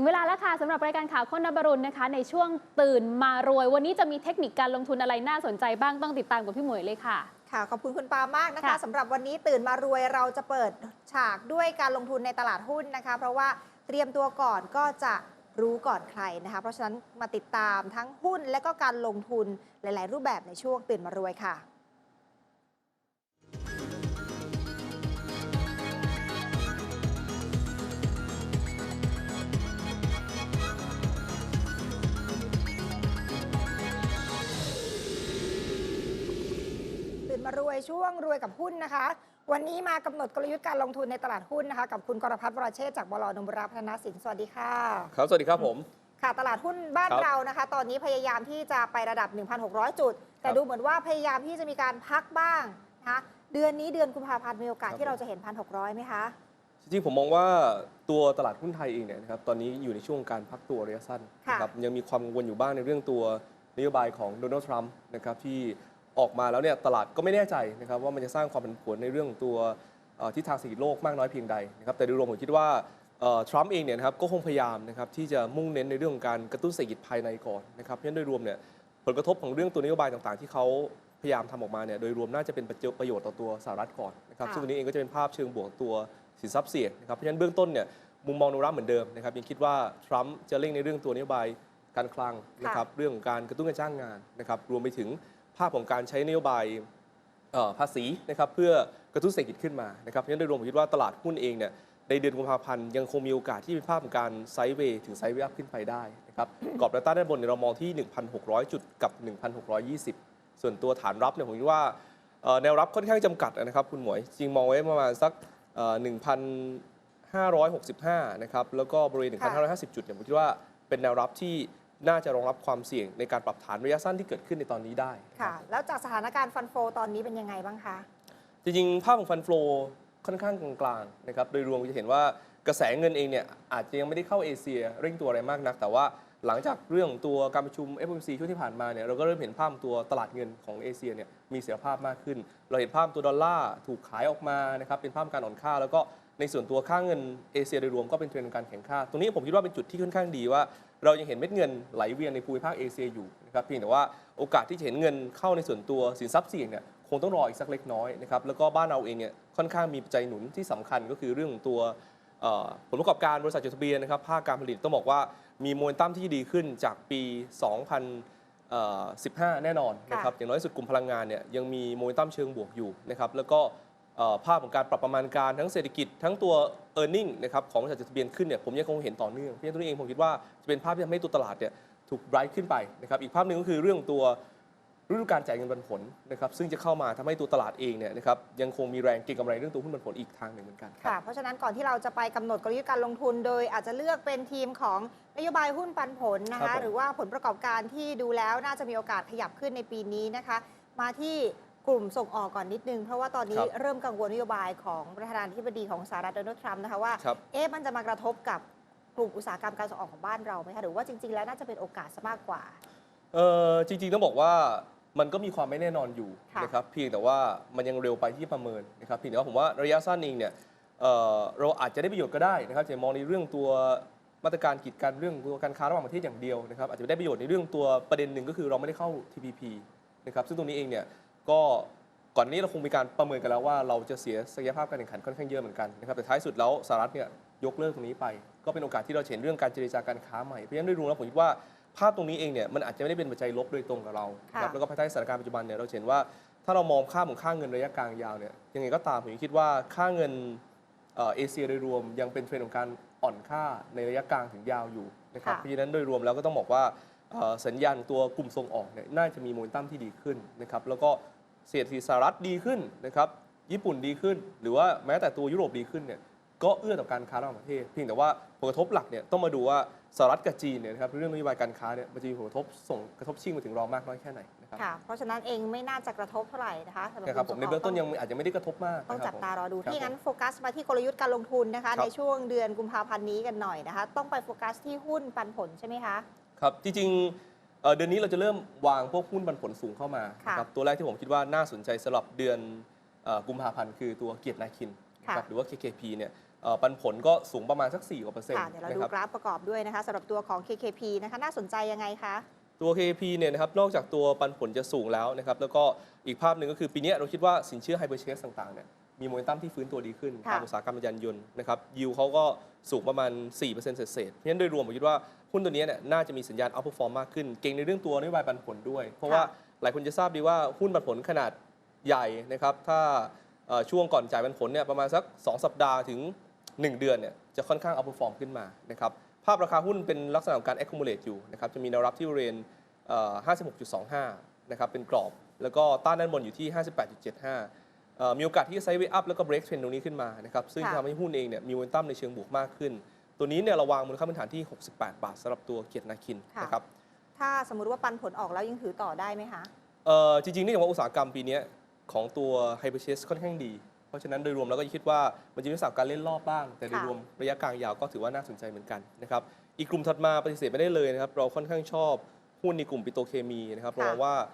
ถึงเวลาแล้วค่ะสำหรับรายการข่าวคนนบรุณนะคะ ในช่วงตื่นมารวย วันนี้จะมีเทคนิคการลงทุนอะไรน่าสนใจบ้างต้องติดตามกับพี่หมวยเลยค่ะ ค่ะขอบคุณคุณปามากนะคะค่ะสำหรับวันนี้ตื่นมารวยเราจะเปิดฉากด้วยการลงทุนในตลาดหุ้นนะคะ เพราะว่าเตรียมตัวก่อนก็จะรู้ก่อนใครนะคะ เพราะฉะนั้นมาติดตามทั้งหุ้นและก็การลงทุนหลาย ๆ รูปแบบในช่วงตื่นมารวยค่ะารวยช่วงรวยกับหุ้นนะคะ วันนี้มากำหนดกลยุทธ์การลงทุนในตลาดหุ้นนะคะ กับคุณกรพัฒน์วรเชษฐ์จากบลนมบุราพัฒนาสินสวัสดีค่ะ ครับ สวัสดีครับผม ค่ะตลาดหุ้นบ้านครับเรานะคะ ตอนนี้พยายามที่จะไประดับ 1,600 จุด แต่ครับดูเหมือนว่าพยายามที่จะมีการพักบ้างนะคะเดือนนี้เดือนกุมภาพันธ์มีโอกาสครับที่เราจะเห็น 1,600ไหมคะจริงๆผมมองว่าตัวตลาดหุ้นไทยเองเนี่ยนะครับตอนนี้อยู่ในช่วงการพักตัวระยะสั้นค่ะนะครับยังมีความกังวลอยู่บ้างในเรื่องตัวนโยบายของโดนัลด์ทรัมป์นะครับที่ ออกมาแล้วเนี่ยตลาดก็ไม่แน่ใจนะครับว่ามันจะสร้างความผันผวนในเรื่องตัวเอ่ทิศทางเศรษฐกิจโลกมากน้อยเพียงใดนะครับแต่โดยรวมผมคิดว่าทรัมป์เองเนี่ยนะครับก็คงพยายามนะครับที่จะมุ่งเน้นในเรื่องของการกระตุ้นเศรษฐกิจภายในก่อนนะครับเพราะฉะนั้นโดยรวมเนี่ยผลกระทบของเรื่องตัวนโยบายต่างๆ ที่เขาพยายามทำออกมาเนี่ยโดยรวมน่าจะเป็นประโยชน์ต่อตัวสหรัฐก่อนนะครับซึ่งวันนี้เองก็จะเป็นภาพเชิงบวกตัวสินทรัพย์เสี่ยงนะครับเพราะฉะนั้นเบื้องต้นเนี่ยมุมมองโนราเหมือนเดิมนะครับยังคิดว่าทรัมป์จะเร่งในเรื่องตัวนโยบายการคลังนะครับเรื่องของการกระตุ้นการจ้างงานนะครับรวมไปถึง ภาพของการใช้นโยบายภาษีนะครับเพื่อกระตุ้นเศรษฐกิจขึ้นมานะครับเพราะฉะนั้นโดยรวมผมคิดว่าตลาดหุ้นเองเนี่ยในเดือนกุมภาพันธ์ยังคงมีโอกาสที่เป็นภาพของการไซด์เวย์ถึงไซด์เวย์อัพขึ้นไปได้นะครับกรอบแนวต้านด้านบนเนี่ยเรามองที่ 1,600 จุดกับ 1,620 ส่วนตัวฐานรับเนี่ยผมคิดว่าแนวรับค่อนข้างจำกัดนะครับคุณหมวยจริงมองไว้ประมาณสักเอ่อ1,565 นะครับแล้วก็บริเวณค่ะ1,550 จุดเนี่ยผมคิดว่าเป็นแนวรับที่ น่าจะรองรับความเสี่ยงในการปรับฐานระยะสั้นที่เกิดขึ้นในตอนนี้ได้นะค่ะรับแล้วจากสถานการณ์ฟันโฟตอนนี้เป็นยังไงบ้างคะ จริงๆ ภาพของฟันฟลอค่อนข้างกลางๆนะครับโดยรวมจะเห็นว่ากระแสเงินเองเนี่ยอาจจะยังไม่ได้เข้าเอเชียเร่งตัวอะไรมากนัก แต่ว่าหลังจากเรื่องตัวการประชุม FOMC ช่วงที่ผ่านมาเนี่ยเราก็เริ่มเห็นภาพตัวตลาดเงินของเอเชียเนี่ยมีเสถียรภาพมากขึ้น เราเห็นภาพตัวดอลลาร์ถูกขายออกมานะครับเป็นภาพการอ่อนค่า แล้วก็ในส่วนตัวค่าเงินเอเชียโดยรวมก็เป็นเทรนด์ของการแข่งค่าตรงนี้ผมคิดว่าเป็นจุดที่ค่อนข้างดีว่า เรายังเห็นเม็ดเงินไหลเวียนในภูมิภาคเอเชียอยู่นะครับเพียงแต่ว่าโอกาสที่จะเห็นเงินเข้าในส่วนตัวสินทรัพย์เสี่ยงเนี่ยคงต้องรออีกสักเล็กน้อยนะครับแล้วก็บ้านเราเองเนี่ยค่อนข้างมีปัจจัยหนุนที่สำคัญก็คือเรื่องของตัวผลประกอบการบริษัทจดทะเบียนนะครับภาคการผลิตต้องบอกว่ามีโมเมนตัมที่ดีขึ้นจากปี 2015 แน่นอนนะครับอย่างน้อยสุดกลุ่มพลังงานเนี่ยยังมีโมเมนตัมเชิงบวกอยู่นะครับแล้วก็ ภาพของการปรับประมาณการทั้งเศรษฐกิจทั้งตัว e a r n i n g นะครับของบริษัทจดทะเบียนขึ้นเนี่ยผมยังคงเห็นต่อเนื่องเพราะฉะนั้นตัวนี้เองผมคิดว่าจะเป็นภาพที่ทำให้ตัวตลาดเนี่ยถูกไบรท์ขึ้นไปนะครับอีกภาพหนึ่งก็คือเรื่องของตัวฤดูการจ่ายเงินปันผลนะครับซึ่งจะเข้ามาทำให้ตัวตลาดเองเนี่ยนะครับยังคงมีแรงเก็งกำไรเรื่องตัวหุ้นปันผลอีกทางหนึ่งเหมือนกันค่ะเพราะฉะนั้นก่อนที่เราจะไปกำหนดกลยุทธ์การลงทุน โดยอาจจะเลือกเป็นทีมของนโยบายหุ้นปันผลนะครัคะบผมหรือว่าผลประกอบการที่ดูแล้วน่าจะมีโอกาสขยับขึ้นในปีนี้นะคะ มาที่ กลุ่มส่งออกก่อนนิดนึง เพราะว่าตอนนี้ครับเริ่มกังวลนโยบายของประธานาธิบดีของสหรัฐโดนัลด์ทรัมป์นะคะว่าครับเอ๊ะมันจะมากระทบกับกลุ่มอุตสาหกรรมการส่งออกของบ้านเราไหมคะหรือว่าจริง ๆ แล้วน่าจะเป็นโอกาสซะมากกว่าเออจริง ๆ ต้องบอกว่ามันก็มีความไม่แน่นอนอยู่ค่ะนะครับเพียงแต่ว่ามันยังเร็วไปที่ประเมินนะครับเพียงแต่ว่าผมว่าระยะสั้นเองเนี่ยเอ่อเราอาจจะได้ประโยชน์ก็ได้นะครับจะมองในเรื่องตัวมาตรการกีดกันเรื่องตัวการค้าระหว่างประเทศอย่างเดียวนะครับอาจจะได้ประโยชน์ในเรื่องตัวประเด็นหนึ่งก็คือเราไม่ได้เข้า TPP นะครับซึ่งตรงนี้เองเนี่ย ก็ก่อนนี้เราคงมีการประเมินกันแล้วว่าเราจะเสียศักยภาพการแข่งขันค่อนข้างเยอะเหมือนกันนะครับแต่ท้ายสุดแล้วสหรัฐเนี่ยยกเลิกตรงนี้ไป ก็เป็นโอกาสที่เราเห็นเรื่องการเจรจาการค้าใหม่เพราะฉะนั้นโดยรวมแล้วผมคิดว่าภาพตรงนี้เองเนี่ยมันอาจจะไม่ได้เป็นปัจจัยลบโดยตรงกับเราครับแล้วก็ภายใต้สถานการณ์ปัจจุบันเนี่ยเราเห็นว่าถ้าเรามองค่าของค่าเงินระยะกลางยาวเนี่ยยังไงก็ตามผมคิดว่าค่าเงินเอเชียโดยรวมยังเป็นเทรนด์ของการอ่อนค่าในระยะกลางถึงยาวอยู่นะครับเพราะฉะนั้นโดยรวมแล้วก็ต้องบอกว่า สัญญาณตัวกลุ่มส่งออกเนี่ยน่าจะมีโมเมนตัมที่ดีขึ้นนะครับแล้วก็เศรษฐกิจสหรัฐดีขึ้นนะครับญี่ปุ่นดีขึ้น หรือว่าแม้แต่ตัวยุโรปดีขึ้นเนี่ยก็เอื้อต่อการค้าระหว่างประเทศเพียงแต่ว่าผลกระทบหลักเนี่ยต้องมาดูว่าสหรัฐกับจีนเนี่ยนะครับเรื่องนโยบายการค้าเนี่ยมันจะมีผลกระทบส่งกระทบชิ่งมาถึงเรามากน้อยแค่ไหนนะครับค่ะเพราะฉะนั้นเองไม่น่าจะกระทบเท่าไหร่นะคะสำหรับนะครับกผลุ่มมในส่เบื้องต้นกยังอาจจะไม่ได้กระทบมากต้องนะคจัรับบผมตารอดูครับที่งั้นโฟกัสมาที่กลยุทธ์การลงทุนนะคะครับในช่วงเดือนกุมภาพันธ์นี้กันหน่อยนะคะต้องไปโฟกัสที่หุ้นปันผลใช่ไหมคะ ครับจริงๆเอ่อเดือนนี้เราจะเริ่มวางพวกหุ้นปันผลสูงเข้ามาค่ะนะครับตัวแรกที่ผมคิดว่าน่าสนใจสำหรับเดือนเอ่อกุมภาพันธ์คือตัวเกียรตินาคินนะครับหรือว่า KKP เนี่ยเอ่อปันผลก็สูงประมาณสัก4กว่าเปอร์เซ็นต์ค่ะเดี๋ยวเรานะดูครับ กราฟประกอบด้วยนะคะสำหรับตัวของ KKP นะคะน่าสนใจยังไงคะ ตัว KKP เนี่ยนะครับ นอกจากตัวปันผลจะสูงแล้วนะครับ แล้วก็อีกภาพหนึ่งก็คือปีเนี้ยเราคิดว่าสินเชื่อไฮเปอร์เชสต่างๆเนี่ย มีโมเมนตัมที่ฟื้นตัวดีขึ้นค่ะ ตามอุตสาหกรรมยานยนต์นะครับ ยิวเขาก็สูงประมาณ 4%เศษๆเพราะฉะนั้นโดยรวมผมคิดว่า หุ้นตัวเนี้ยเนี่ยน่าจะมีสัญญาณอัพเปอร์ฟอร์มมากขึ้น เก่งในเรื่องตัวนโยบายปันผลด้วย เพราะว่าหลายคนจะทราบดีว่าหุ้นปันผลขนาดใหญ่นะครับถ้าเอ่อช่วงก่อนจ่ายปันผลเนี่ยประมาณสัก 2 สัปดาห์ถึง 1 เดือนเนี่ยจะค่อนข้างอัพเปอร์ฟอร์มขึ้นมานะครับภาพราคาหุ้นเป็นลักษณะของการ accumulate อยู่นะครับจะมีแนวรับที่บริเวณเอ่อ56.25 นะครับเป็นกรอบ แล้วก็ต้านด้านบนอยู่ที่ 58.75เอ่อมีโอกาสที่จะไซด์เวย์อัพแล้วก็เบรกเทรนตรงนี้ขึ้นมานะครับซึ่งค่ะทำให้หุ้นเองเนี่ยมีโมเมนตัมในเชิงบวกมากขึ้น ตัวนี้เนี่ยเระวางมูลค่าพื้นฐานที่ 68 บาทสำหรับตัวเกียรตินาคินค่ะ นะครับถ้าสมมุติว่าปันผลออกแล้วยังถือต่อได้ไหมคะ เอ่อจริงๆนี่อย่างว่าอุตสาหกรรมปีเนี้ยของตัวไฮเปอร์เชสค่อนข้างดี เพราะฉะนั้นโดยรวมแล้วก็คิดว่ามันจะมีลักษณะการเล่นรอบบ้าง แต่โดยค่ะ รวมระยะกลางยาวก็ถือว่าน่าสนใจเหมือนกันนะครับอีกกลุ่มถัดมาปฏิเสธไม่ได้เลยนะครับเราค่อนข้างชอบหุ้นในกลุ่มปิโตรเคมีนะครับเรามองว่าเอ่อ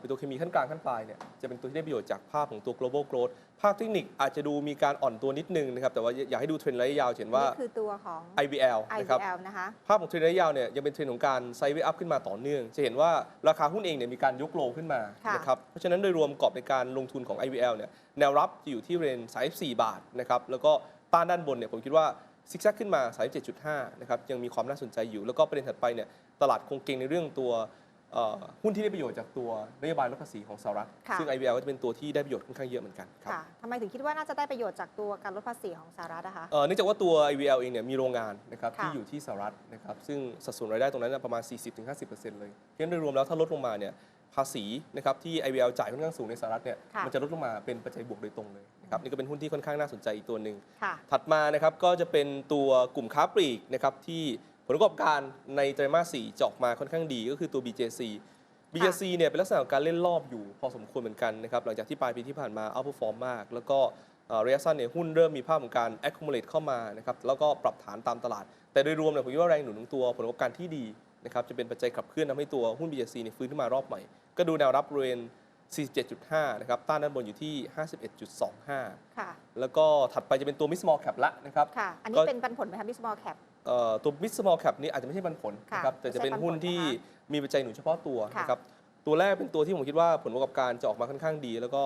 ปิโตรเคมีขั้นกลางขั้นปลายเนี่ยจะเป็นตัวที่ได้ประโยชน์จากภาพของตัว global growth ภาคเทคนิคอาจจะดูมีการอ่อนตัวนิดนึงนะครับแต่ว่าอยากให้ดูเทรนด์ระยะยาวจะเห็นว่า นี่คือตัวของ IVL นะครับ IVL นะคะภาพของเทรนด์ระยะยาวเนี่ยยังเป็นเทรนด์ของการไซด์เวย์อัพขึ้นมาต่อเนื่อง จะเห็นว่าราคาหุ้นเองเนี่ยมีการยกโลขึ้นมาค่ะ นะครับเพราะฉะนั้นโดยรวมกรอบในการลงทุนของ IVL เนี่ยแนวรับจะอยู่ที่เรน34บาทนะครับแล้วก็ต้านด้านบนเนี่ยผมคิดว่าซิกแซกขึ้นมา37.5นะครับยังมีความน่าสนใจอยู่แล้วก็ประเด็นถัดไปเนี่ยตลาดคงเก่งในเรื่องตัว เอ่อหุ้นที่ได้ประโยชน์จากตัวนโยบายลดภาษีของสหรัฐ ค่ะ ซึ่ง IVL ก็จะเป็นตัวที่ได้ประโยชน์ค่อนข้างเยอะเหมือนกันครับ ค่ะทำไมถึงคิดว่าน่าจะได้ประโยชน์จากตัวการลดภาษีของสหรัฐนะคะ เอ่อเนื่องจากว่าตัว IVL เองเนี่ยมีโรงงานนะครับค่ะที่อยู่ที่สหรัฐนะครับซึ่งสัดส่วนรายได้ตรงนั้นนะประมาณ 40-50%เลยเพราะฉะนั้นโดยรวมแล้วถ้าลดลงมาเนี่ยภาษีนะครับที่ IVL จ่ายค่อนข้างสูงในสหรัฐเนี่ยค่ะ มันจะลดลงมาเป็นปัจจัยบวกโดยตรงเลยนะครับนี่ก็เป็นหุ้นที่ค่อนข้างน่าสนใจอีกตัวหนึ่งค่ะ ถัดมานะครับก็จะเป็นตัวกลุ่มค้าปลีกนะครับที่ผ ลประกอบการในไตรมาส4จะออกมาค่อนข้างดีก็คือตัว BJC BJC เนี่ยเป็นลักษณะของการเล่นรอบอยู่พอสมควรเหมือนกันนะครับหลังจากที่ปลายปีที่ผ่านมาเอาพอฟอร์มมาก แล้วก็เอ่อระยะสั้นเนี่ยหุ้นเริ่มมีภาพของการ accumulate เข้ามานะครับแล้วก็ปรับฐานตามตลาด แต่โดยรวมเนี่ยผมคิดว่าแรงหนุนของตัวผลประกอบการที่ดีนะครับจะเป็นปัจจัยขับเคลื่อนทำให้ตัวหุ้น BJC เนี่ยฟื้นขึ้นมารอบใหม่ ก็ดูแนวรับบริเวณ 47.5 นะครับ ต้านด้านบนอยู่ที่ 51.25 ค่ะ แล้วก็ถัดไปจะเป็นตัว mid small cap ละนะครับ ค่ะ อันนี้ก็เป็นปันผลไหมคะ Big Small Cap เอ่อตัว mid small cap นี่อาจจะไม่ใช่ปันผลค่ะนะครับแต่จะเป็นหุ้นที่ไม่ใช่ปันผลมีปัจจัยหนุนเฉพาะตัวค่ะนะครับตัวแรกเป็นตัวที่ผมคิดว่าผลประกอบการจะออกมาค่อนข้างดี แล้วก็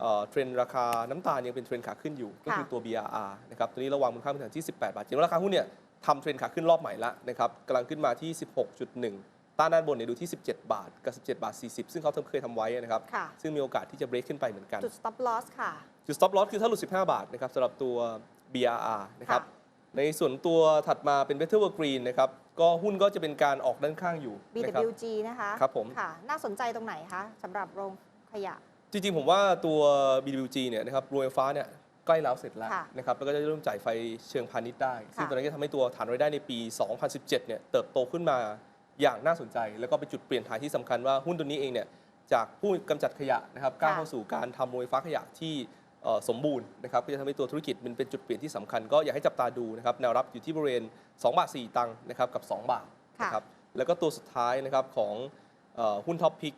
เอ่อเทรนด์ราคาน้ำตาลยังเป็นเทรนด์ขาขึ้นอยู่ ก็คือตัว BRR นะครับตัวนี้ระวังมูลค่าพื้นฐานที่ 18 บาทจริงๆราคาหุ้นเนี่ยทำเทรนด์ขาขึ้นรอบใหม่ละนะครับกำลังขึ้นมาที่ 16.1 ต้านด้านบนเนี่ยดูที่ 17 บาทกับ 17 บาท 40 ซึ่งเขาเคยทำไว้นะครับค่ะ ซึ่งมีโอกาสที่จะเบรกขึ้นไปเหมือนกัน จุด stop loss ค่ะ จุด stop loss คือถ้าหลุด 15 บาทนะครับสำหรับตัว BRR นะครับ ค่ะ ในส่วนตัวถัดมาเป็น Better World Green นะครับ ก็หุ้นก็จะเป็นการออกด้านข้างอยู่นะครับ BWG นะคะครับผม ค่ะ น่าสนใจตรงไหนคะสำหรับโรงขยะ จริงๆ ผมว่าตัว BWG เนี่ยนะครับโรงไฟฟ้าเนี่ยใกล้แล้วเสร็จแล้วค่ะนะครับแล้วก็จะเริ่มจ่ายไฟเชิงพาณิชย์ได้ ซึ่งค่ะ ตอนนี้จะทำให้ตัวฐานรายได้ในปี 2017 เนี่ยเติบโตขึ้นมาอย่างน่าสนใจ แล้วก็เป็นจุดเปลี่ยนถ่ายที่สำคัญว่าหุ้นตัวนี้เองเนี่ยจากผู้กำจัดขยะนะครับก้าวเข้าสู่การทำโรงไฟฟ้าขยะที่เอ่อ สมบูรณ์นะครับก็จะทำให้ตัวธุรกิจมันเป็นจุดเปลี่ยนที่สำคัญก็อยากให้จับตาดูนะครับแนวรับอยู่ที่บริเวณ2บาท4ตังค์นะครับกับ 2 บาทค่ะนะครับแล้วก็ตัวสุดท้ายนะครับของเอ่อหุ้นท็อปพิก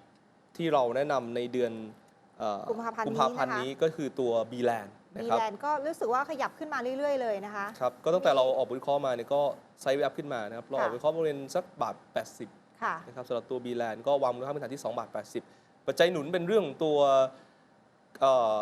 ที่เราแนะนำในเดือนเอ่อกุมภาพันธ์นี้กุมภาพันธ์นะคะนี้ก็คือตัว b l a n d นะ b ครับแลนก็รู้สึกว่าขยับขึ้นมาเรื่อย ๆ เลยนะคะครับก็ตั้งแต่เราออกบริเคราะห์มาเนี่ยก็ไซด์เวฟขึ้นมานะครับเราออกค่ะบริเคราะห์บริเวณสักบาท 80ค่ะนะครับสำหรับตัว b l a n d ก็วางมูลค่าพื้นฐานที่2บาท80 ปัจจัยหนุนเป็นเรื่องของตัวเอ่อ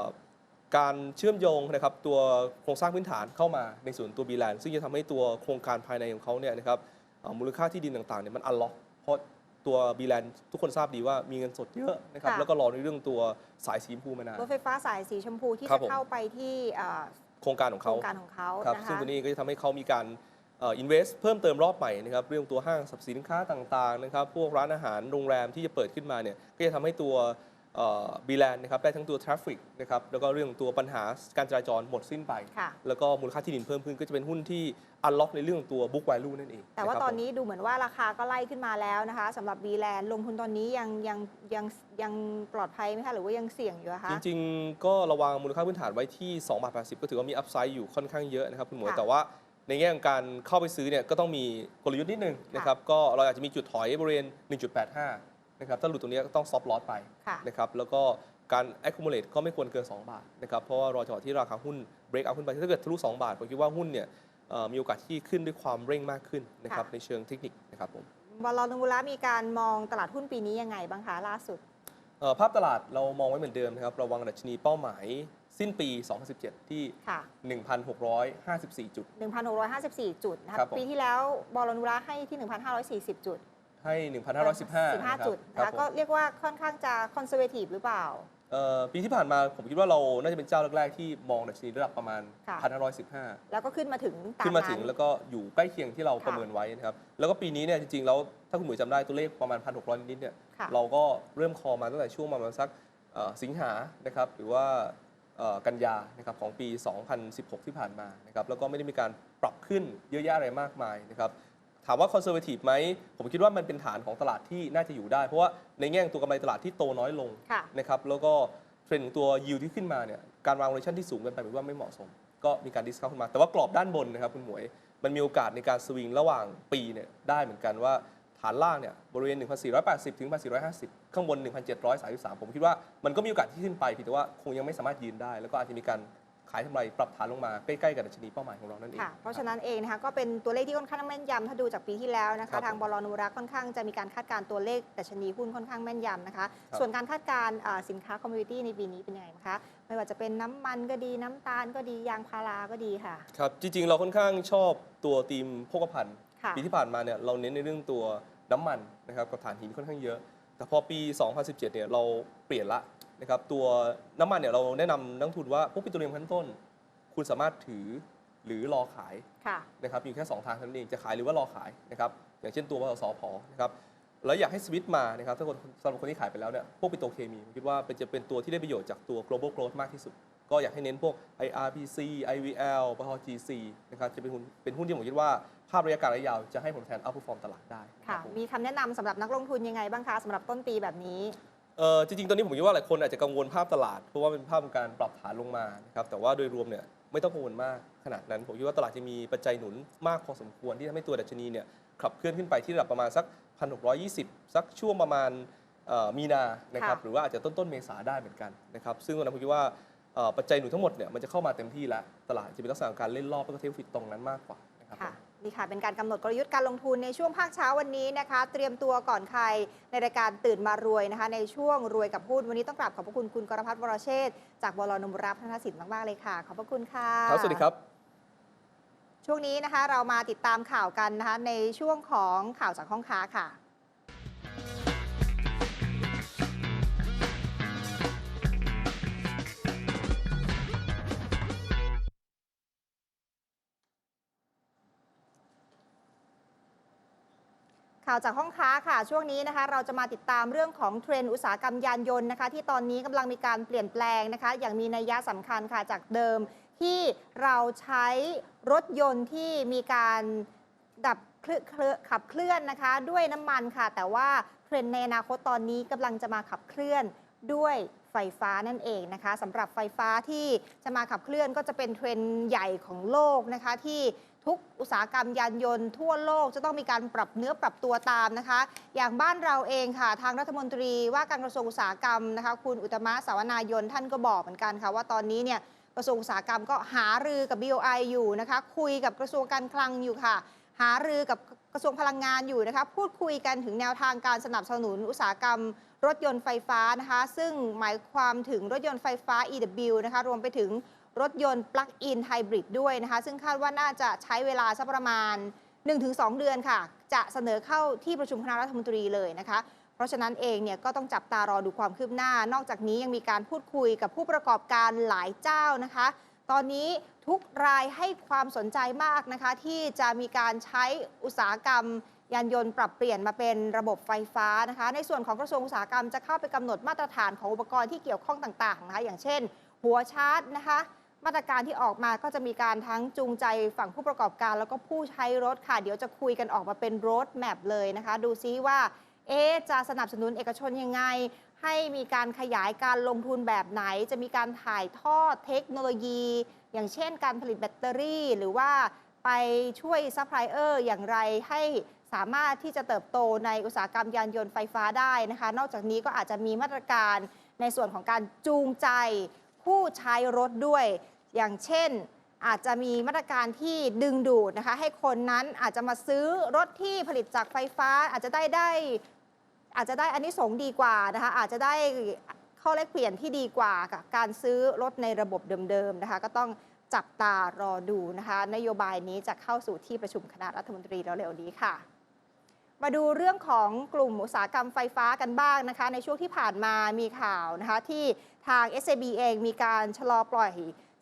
การเชื่อมโยงนะครับตัวโครงสร้างพื้นฐานเข้ามาในส่วนตัว b l a n d ซึ่งจะทำให้ตัวโครงการภายในของเขาเนี่ยนะครับเอ่อมูลค่าที่ดินต่างๆเนี่ยมันอันล็อกเพราะตัว b l a n d ทุกคนทราบดีว่ามีเงินสดเยอะนะครับค่ะแล้วก็รอในเรื่องตัวสายสีชมพูมานานรถไฟฟ้าสายสีชมพูที่ครัจะบผมเข้าไปที่เอ่อโครงการของโครเขางการของเขาครับนะซึ่งคะตัวนี้ก็จะทำให้เขามีการเอินเวสเพิ่มเติมรอบใหม่นะครับเรื่องตัวห้างสรรพสินค้าต่างๆนะครับพวกร้านอาหารโรงแรมที่จะเปิดขึ้นมาเนี่ยก็จะทำให้ตัว บีแลนด์นะครับได้ทั้งตัวทราฟฟิกนะครับแล้วก็เรื่องตัวปัญหาการจราจรหมดสิ้นไป ค่ะ แล้วก็มูลค่าที่ดินเพิ่มขึ้นก็จะเป็นหุ้นที่อันล็อกในเรื่องตัวบุ๊ก a l ลูนั่นเองแต่ว่าะครับตอนผมนี้ดูเหมือนว่าราคาก็ไล่ขึ้นมาแล้วนะคะสำหรับ b ีแลนลงทุนตอนนี้ยังยังยังยังปลอดภัยไหมคะหรือว่ายังเสี่ยงอยู่อะคะจริง ๆ ก็ระวังมูลค่าพื้นฐานไว้ที่2บาท80 ก็ถือว่ามีอัพไซด์อยู่ค่อนข้างเยอะนะครับคุณหมวยค่ะแต่ว่าในแง่ของการเข้าไปซื้อเนี่ยก็ต้องมีกลยุทธ์นิดนึงนะครับก็เราอาจจะมีจุดถอยบริเวณ 1.85 นะครับถ้าหลุดตรงนี้ก็ต้องซอฟต์ลอสไปค่ะนะครับแล้วก็การ accumulate ก็ไม่ควรเกิน 2 บาทนะครับเพราะว่ารอจังหวะที่ราคาหุ้นเบ break out ขึ้นไปถ้าเกิดทะลุ2บาทผมคิดว่าหุ้นเนี่ยเอ่อมีโอกาสที่ขึ้นด้วยความเร่งมากขึ้นนะครับค่ะในเชิงเทคนิคนะครับผมบอลลนุมุระมีการมองตลาดหุ้นปีนี้ยังไงบ้างคะล่าสุดเอ่อภาพตลาดเรามองไว้เหมือนเดิมนะครับระวังดัชนีเป้าหมายสิ้นปี 2017 ที่ค่ะ1,654 จุด 1,654 จุดนะครัคะบผมปีที่แล้วบอลลนุมุระให้ที่ 1,540 จุด ให้ 1,515 15 จุดครันะบคะผมก็เรียกว่าค่อนข้างจะคอนเซอร์เวทีฟหรือเปล่า เอ่อปีที่ผ่านมาผมคิดว่าเราน่าจะเป็นเจ้าแรกๆที่มองดัชนีระดับประมาณ ค่ะ 1,515 แล้วก็ขึ้นมาถึงตามขึ้นมาถึงนั้นแล้วก็อยู่ใกล้เคียงที่เราค่ะประเมินไว้นะครับ แล้วก็ปีนี้เนี่ยจริงๆ แล้วถ้าคุณหมวยจำได้ตัวเลขประมาณ 1,600 นิดๆเนี่ยค่ะ เราก็เริ่มคอมาตั้งแต่ช่วงประมาณสักเอ่อสิงหานะครับหรือว่าเอ่อกันยานะครับของปี 2016 ที่ผ่านมานะครับแล้วก็ไม่ได้มีการปรับขึ้นเยอะแยะอะไรมากมายนะครับ ถามว่าคอนเซอร์เวทีฟไหม ผมคิดว่ามันเป็นฐานของตลาดที่น่าจะอยู่ได้ เพราะว่าในแง่ของตัวกำไรตลาดที่โตน้อยลงค่ะ นะครับแล้วก็เทรนด์ของตัวยิวที่ขึ้นมาเนี่ยการวางโลชั่นที่สูงเกินไปผมว่าไม่เหมาะสม ก็มีการดิสคาวขึ้นมา แต่ว่ากรอบด้านบนนะครับคุณหมวย มันมีโอกาสในการสวิงระหว่างปีเนี่ยได้เหมือนกันว่าฐานล่างเนี่ยบริเวณ 1,480 ถึง 1,450 ข้างบน 1,733 ผมคิดว่ามันก็มีโอกาสที่ขึ้นไปเพียงแต่ว่าคงยังไม่สามารถยืนได้ แล้วก็อาจจะมีการขายทำไรปรับฐานลงมาใกล้ๆกับดัชนีเป้าหมายของเรานั่นเอง ค่ะ เพราะฉะนั้นเองนะคะก็เป็นตัวเลขที่ค่อนข้างแม่นยำถ้าดูจากปีที่แล้วนะครัคะ บทางบลนุรักษ์ค่อนข้างจะมีการคาดการณ์ตัวเลขดัชนีหุ้นค่อนข้างแม่นยำนะคะ ครับ ส่วนการคาดการณ์อ่าสินค้าคอมมูนิตี้ในปีนี้เป็นยังไงบ้างคะ ไม่ว่าจะเป็นน้ำมันก็ดีน้ำตาลก็ดียางพาราก็ดีค่ะ ครับ จริง ๆ เราค่อนข้างชอบตัวทีมโภคภัณฑ์ ค่ะ ปีที่ผ่านมาเนี่ยเราเน้นในเรื่องตัวน้ำมันนะครับกับถ่านหินค่อนข้างเยอะ แต่พอปี 2017 เนี่ยเราเปลี่ยนละ นะครับตัวน้ำมันเนี่ยเราแนะนำนักลงทุนว่าพวกปิโตรเลียมขั้นต้น คุณสามารถถือหรือรอขายค่ะ นะครับมีอยู่แค่2ทางเท่านั้นเองจะขายหรือว่ารอขายนะครับอย่างเช่นตัววสพนะครับแล้วอยากให้สวิตช์มานะครับถ้าคนสำหรับคนที่ขายไปแล้วเนี่ยพวกปิโตรเคมีผมคิดว่าเป็นจะเป็นตัวที่ได้ประโยชน์จากตัว global growth มากที่สุด ก็อยากให้เน้นพวก IRPC IVL ปตท GC นะครับจะเป็นหุ้นเป็นหุ้นที่ผมคิดว่าภาพระยะกลางระยะยาวจะให้ผลแทน outperform ตลาดได้นะค่ะ รับผม มีคำแนะนำสำหรับนักลงทุนยังไงบ้างคะสำหรับต้นปีแบบนี้ เออจริงๆ ตอนนี้ผมคิดว่าหลายคนอาจจะกังวลภาพตลาด เพราะว่าเป็นภาพของการปรับฐานลงมานะครับแต่ว่าโดยรวมเนี่ยไม่ต้องกังวลมากขนาดนั้น ผมคิดว่าตลาดจะมีปัจจัยหนุนมากพอสมควรที่ทำให้ตัวดัชนีเนี่ยขับเคลื่อนขึ้นไปที่ระดับประมาณสัก 1,620 สักช่วงประมาณเอ่อมีนานะครับค่ะหรือว่าอาจจะต้นต้นๆเมษาได้เหมือนกันนะครับซึ่งตอนนั้นผมคิดว่าเอ่อปัจจัยหนุนทั้งหมดเนี่ยมันจะเข้ามาเต็มที่แล้วตลาดจะเป็นลักษณะของการเล่นรอบแล้วก็เทคฟิตตรงนั้นมากกว่านะครับค่ะ นี่ค่ะเป็นการกำหนดกลยุทธ์การลงทุนในช่วงภาคเช้าวันนี้นะคะ เตรียมตัวก่อนใครในรายการตื่นมารวยนะคะ ในช่วงรวยกับหุ้นวันนี้ต้องกราบขอบพระคุณคุณกรพัฒน์วรเชษฐ์จากบลนมรับธนสินมาก ๆ เลยค่ะ ขอบพระคุณค่ะครับสวัสดีครับ ช่วงนี้นะคะเรามาติดตามข่าวกันนะคะในช่วงของข่าวจากห้องค้าค่ะาวจากห้องค้าค่ะ ช่วงนี้นะคะ เราจะมาติดตามเรื่องของเทรนด์อุตสาหกรรมยานยนต์นะคะ ที่ตอนนี้กำลังมีการเปลี่ยนแปลงนะคะ อย่างมีนัยยะสำคัญค่ะจากเดิมที่เราใช้รถยนต์ที่มีการดับเคลื่อนขับเคลื่อนนะคะ ด้วยน้ำมันค่ะ แต่ว่าเทรนด์ในอนาคตตอนนี้กำลังจะมาขับเคลื่อนด้วยไฟฟ้านั่นเองนะคะสำหรับไฟฟ้าที่จะมาขับเคลื่อนก็จะเป็นเทรนด์ใหญ่ของโลกนะคะที่ ทุกอุตสาหกรรมยานยนต์ทั่วโลกจะต้องมีการปรับเนื้อปรับตัวตามนะคะ อย่างบ้านเราเองค่ะ ทางรัฐมนตรีว่าการกระทรวงอุตสาหกรรมนะคะ คุณอุตมะสาวนายนท่านก็บอกเหมือนกันค่ะ ว่าตอนนี้เนี่ยกระทรวงอุตสาหกรรมก็หารือกับ BOI อยู่นะคะ คุยกับกระทรวงการคลังอยู่ค่ะ หารือกับกระทรวงพลังงานอยู่นะคะ พูดคุยกันถึงแนวทางการสนับสนุนอุตสาหกรรม รถยนต์ไฟฟ้านะคะ ซึ่งหมายความถึงรถยนต์ไฟฟ้า EW นะคะ รวมไปถึง รถยนต์ปลั๊กอินไฮบริดด้วยนะคะ ซึ่งคาดว่าน่าจะใช้เวลาสักประมาณ 1-2 เดือนค่ะ จะเสนอเข้าที่ประชุมคณะรัฐมนตรีเลยนะคะ เพราะฉะนั้นเองเนี่ยก็ต้องจับตารอดูความคืบหน้า นอกจากนี้ยังมีการพูดคุยกับผู้ประกอบการหลายเจ้านะคะ ตอนนี้ทุกรายให้ความสนใจมากนะคะ ที่จะมีการใช้อุตสาหกรรมยานยนต์ปรับเปลี่ยนมาเป็นระบบไฟฟ้านะคะ ในส่วนของกระทรวงอุตสาหกรรมจะเข้าไปกำหนดมาตรฐานของอุปกรณ์ที่เกี่ยวข้องต่างๆนะคะอย่างเช่น หัวชาร์จนะคะ มาตรการที่ออกมาก็จะมีการทั้งจูงใจฝั่งผู้ประกอบการ แล้วก็ผู้ใช้รถค่ะ เดี๋ยวจะคุยกันออกมาเป็นรถแมพเลยนะคะ ดูซิว่าเอ๊จะสนับสนุนเอกชนยังไง ให้มีการขยายการลงทุนแบบไหน จะมีการถ่ายทอดเทคโนโลยี อย่างเช่นการผลิตแบตเตอรี่ หรือว่าไปช่วยซัพพลายเออร์อย่างไรให้สามารถที่จะเติบโตในอุตสาหกรรมยานยนต์ไฟฟ้าได้นะคะ นอกจากนี้ก็อาจจะมีมาตรการในส่วนของการจูงใจผู้ใช้รถด้วย อย่างเช่น อาจจะมีมาตรการที่ดึงดูดนะคะให้คนนั้นอาจจะมาซื้อรถที่ผลิตจากไฟฟ้า อาจจะได้ได้อาจจะได้อันนี้สงดีกว่านะคะอาจจะได้ข้อแลกเปลี่ยนที่ดีกว่ากับการซื้อรถในระบบเดิมๆนะคะก็ต้องจับตารอดูนะคะนโยบายนี้จะเข้าสู่ที่ประชุมคณะรัฐมนตรีแล้วเร็วนี้ค่ะ มาดูเรื่องของกลุ่มอุตสาหกรรมไฟฟ้ากันบ้างนะคะ ในช่วงที่ผ่านมามีข่าวนะคะที่ทาง SAB เองมีการชะลอปล่อย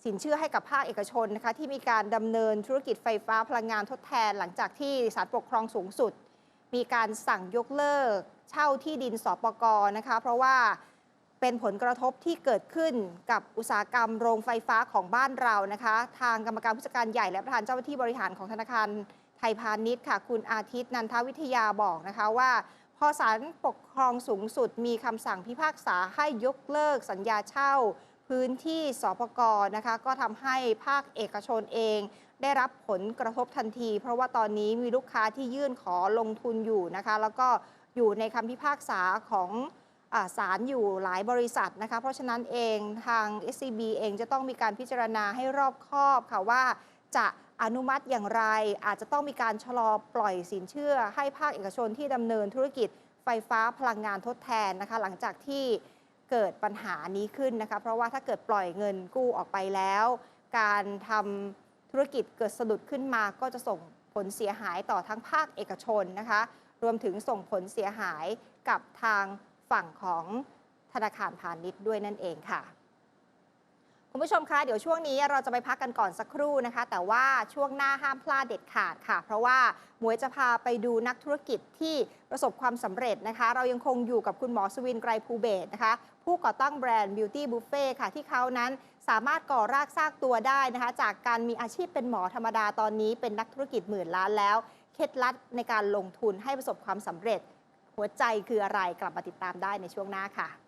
สินเชื่อให้กับภาคเอกชนนะคะที่มีการดำเนินธุรกิจไฟฟ้าพลังงานทดแทน หลังจากที่ศาลปกครองสูงสุด มีการสั่งยกเลิก เช่าที่ดินสปกนะคะเพราะว่าเป็นผลกระทบที่เกิดขึ้นกับอุตสาหกรรมโรงไฟฟ้าของบ้านเรานะคะ ทางกรรมการผู้จัดการใหญ่และประธานเจ้าหน้าที่บริหารของธนาคารไทยพาณิชย์ค่ะ คุณอาทิตย์นันทวิทยาบอกนะคะว่า พอศาลปกครองสูงสุดมีคำสั่งพิพากษาให้ยกเลิกสัญญาเช่า พื้นที่สปกนะคะก็ทำให้ภาคเอกชนเอง ได้รับผลกระทบทันที เพราะว่าตอนนี้มีลูกค้าที่ยื่นขอลงทุนอยู่นะคะแล้วก็อยู่ในคำพิพากษาของศาลอยู่หลายบริษัทนะคะ เพราะฉะนั้นเองทาง SCB เองจะต้องมีการพิจารณาให้รอบคอบค่ะว่าจะอนุมัติอย่างไร อาจจะต้องมีการชะลอปล่อยสินเชื่อ ให้ภาคเอกชนที่ดำเนินธุรกิจไฟฟ้าพลังงานทดแทนนะคะ หลังจากที่ เกิดปัญหานี้ขึ้นนะคะ เพราะว่าถ้าเกิดปล่อยเงินกู้ออกไปแล้ว การทำธุรกิจเกิดสะดุดขึ้นมาก็จะส่งผลเสียหายต่อทั้งภาคเอกชนนะคะ รวมถึงส่งผลเสียหายกับทางฝั่งของธนาคารพาณิชย์ด้วยนั่นเองค่ะ คุณผู้ชมคะเดี๋ยวช่วงนี้เราจะไปพักกันก่อนสักครู่นะคะ แต่ว่าช่วงหน้าห้ามพลาดเด็ดขาดค่ะ เพราะว่าหมวยจะพาไปดูนักธุรกิจที่ประสบความสำเร็จนะคะ เรายังคงอยู่กับคุณหมอสวินไกรภูเบศนะคะ ผู้ก่อตั้งแบรนด์ Beauty Buffet ค่ะ ที่เขานั้นสามารถก่อรากสร้างตัวได้นะคะ จากการมีอาชีพเป็นหมอธรรมดาตอนนี้ เป็นนักธุรกิจหมื่นล้านแล้ว เคล็ดลับในการลงทุนให้ประสบความสำเร็จ หัวใจคืออะไรกลับมาติดตามได้ในช่วงหน้าค่ะ